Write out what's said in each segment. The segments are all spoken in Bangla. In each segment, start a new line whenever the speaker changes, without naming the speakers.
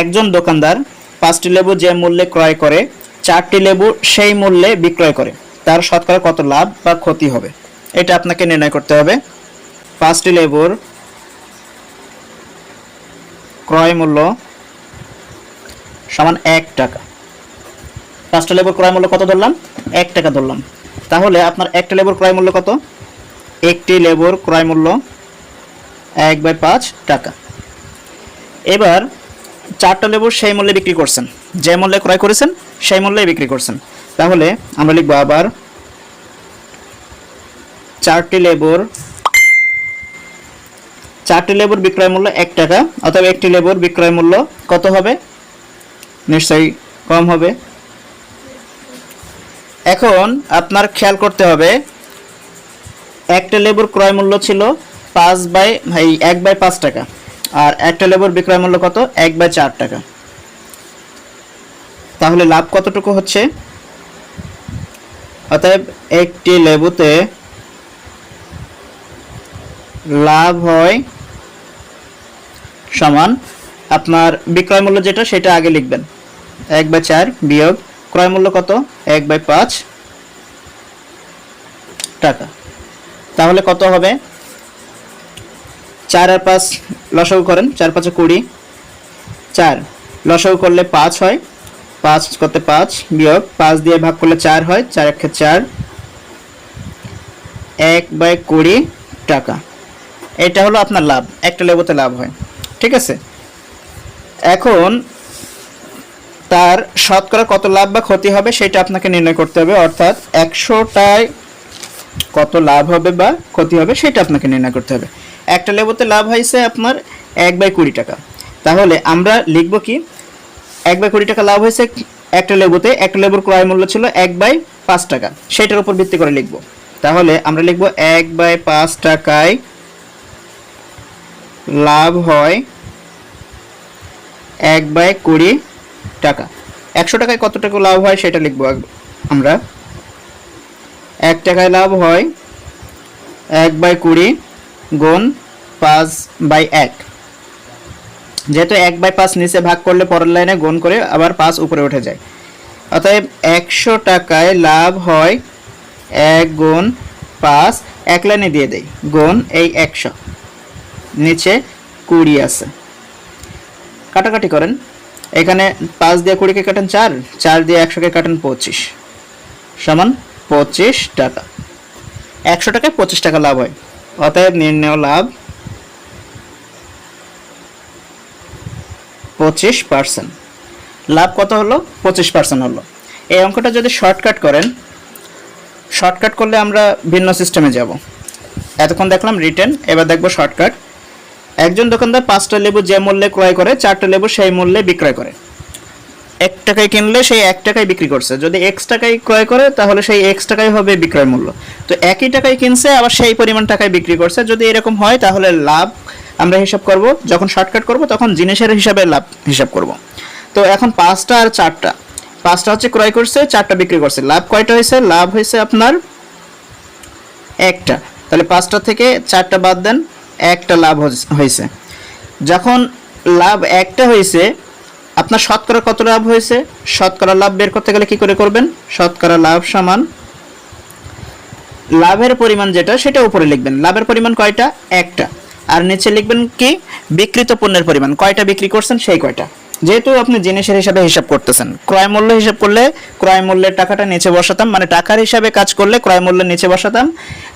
একজন দোকানদার পাঁচটি লেবু যে মূল্যে ক্রয় করে, চারটি লেবু সেই মূল্যে বিক্রয় করে। তার শতকরা কত লাভ বা ক্ষতি হবে? এটা আপনাকে নির্ণয় করতে হবে। পাঁচটি লেবুর ক্রয় মূল্য সমান এক টাকা। পাঁচটা লেবুর ক্রয় মূল্য কত ধরলাম? এক টাকা ধরলাম। তাহলে আপনার একটা লেবুর ক্রয় মূল্য কত? একটি লেবুর ক্রয় মূল্য এক বাই পাঁচ টাকা। এবার চারটা লেবু সেই মূল্যে বিক্রি করছেন। যে মূল্যে ক্রয় করেছেন, সেই মূল্যে বিক্রি করছেন। তাহলে আমরা লিখব আবার চারটি লেবুর চারটি লেবুর বিক্রয় মূল্য এক টাকা, অথবা একটি লেবুর বিক্রয় মূল্য কত হবে? নিশ্চয়ই কম হবে। এখন আপনার খেয়াল করতে হবে, একটা লেবুর ক্রয় মূল্য ছিল পাঁচ বাই এই এক বাই পাঁচ টাকা। আর একটা লেবুর বিক্রয় মূল্য কত? এক বাই চার টাকা। তাহলে লাভ কতটুকু হচ্ছে? অতএব একটি লেবুতে লাভ হয় সমান আপনার বিক্রয় মূল্য যেটা, সেটা আগে লিখবেন। এক বাই চার বিয়োগ ক্রয় মূল্য কত? এক বাই পাঁচ টাকা। তাহলে কত হবে? চার আর পাঁচ লসাগু করেন, চার পাঁচে কুড়ি। চার, লসাগু করলে পাঁচ হয়, পাঁচ করতে পাঁচ, বিয়োগ পাঁচ দিয়ে ভাগ করলে চার হয়, চার একে চার। এক বাই কুড়ি টাকা। এটা হলো আপনার লাভ, একটা লেবুতে লাভ হয়, ঠিক আছে? এখন তার শতকরা কত লাভ বা ক্ষতি হবে সেটা আপনাকে নির্ণয় করতে হবে, অর্থাৎ একশোটায় কত লাভ হবে বা ক্ষতি হবে সেটা আপনাকে নির্ণয় করতে হবে। একটা লেবুতে লাভ হয়েছে আপনার এক বাই কুড়ি টাকা। তাহলে আমরা লিখব কি, এক বাই কুড়ি টাকা লাভ হয়েছে একটা লেবুতে, একটা লেবুর ক্রয় মূল্য ছিল এক বাই পাঁচ টাকা। সেটার উপর ভিত্তি করে লিখব। তাহলে আমরা লিখব এক বাই পাঁচ টাকায় লাভ হয় এক বাই কুড়ি টাকা। একশো টাকায় কত টাকা লাভ হয় সেটা লিখব আমরা। এক টাকায় লাভ হয় এক বাই কুড়ি গুণ পাঁচ বাই এক। যেহেতু এক বাই পাঁচ নিচে ভাগ করলে পরের লাইনে গুণ করে আবার পাঁচ উপরে উঠে যায়। অতএব একশো টাকায় লাভ হয় এক গুণ পাঁচ, এক লাইনে দিয়ে দেই, গুণ এই একশো। নিচে কুড়ি আছে। কাটাকাটি করেন। এখানে পাঁচ দিয়ে কুড়িকে কাটেন চার চার দিয়ে একশোকে কাটেন পঁচিশ। সমান পঁচিশ টাকা। একশো টাকায় পঁচিশ টাকা লাভ হয়। অতএব নির্ণয় লাভ পঁচিশ পার্সেন্ট লাভ কত হলো? পঁচিশ পার্সেন্ট হলো। এই অঙ্কটা যদি শর্টকাট করেন শর্টকাট করলে আমরা ভিন্ন সিস্টেমে যাব। এতক্ষণ দেখলাম রিটার্ন এবার দেখব শর্টকাট একজন দোকানদার পাঁচটা লেবু যে মূল্যে ক্রয় করে, চারটা লেবু সেই মূল্যে বিক্রয় করে। এক টাকায় কিনলে সেই এক টাকায় বিক্রি করছে। যদি এক্স টাকায় ক্রয় করে, তাহলে সেই এক্স টাকায় হবে বিক্রয় মূল্য। তো একই টাকায় কিনছে, আবার সেই পরিমাণ টাকায় বিক্রি করছে। যদি এরকম হয়, তাহলে লাভ আমরা হিসাব করব। যখন শর্টকাট করব, তখন জিনিসের হিসাবে লাভ হিসাব করব। তো এখন পাঁচটা আর চারটা। পাঁচটা হচ্ছে ক্রয় করছে, চারটা বিক্রি করছে। লাভ কয়টা হয়েছে? লাভ হয়েছে আপনার একটা। তাহলে পাঁচটা থেকে চারটা বাদ দেন, একটা লাভ হয়েছে। যখন লাভ একটা হয়েছে আপনার শতকরা কত লাভ হয়েছে? শতকরা লাভ বের করতে গেলে কি করে করবেন? শতকরা লাভ সমান লাভের পরিমাণ যেটা, সেটা উপরে লিখবেন। লাভের পরিমাণ কয়টা? একটা। আর নিচে লিখবেন কি? বিক্রিত পণ্যের পরিমাণ। কয়টা বিক্রি করছেন? সেই কয়টা। যেহেতু আপনি জিনিসের হিসাবে হিসাব করতেছেন, ক্রয় মূল্য হিসাব করলে ক্রয় মূল্যের টাকাটা নিচে বসাতাম মানে টাকার হিসাবে কাজ করলে ক্রয় মূল্যের নিচে বসাতাম,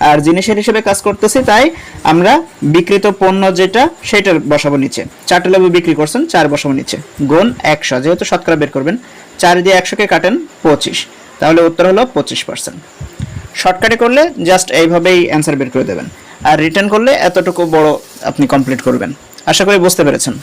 আর জিনিসের হিসাবে কাজ করতেছি তাই আমরা বিক্রিত পণ্য যেটা সেটা বসাবো নিচে। চারটে লেবু বিক্রি করছেন, চার বসাবো নিচে। গুণ একশো, যেহেতু শতকরা বের করবেন, চার দিয়ে একশোকে কাটেন পঁচিশ। তাহলে উত্তর হলো পঁচিশ পার্সেন্ট শর্টকাটে করলে জাস্ট এইভাবেই অ্যান্সার বের করে দেবেন। আর রিটার্ন করলে এতটুকু বড় আপনি কমপ্লিট করবেন। আশা করি বুঝতে পেরেছেন।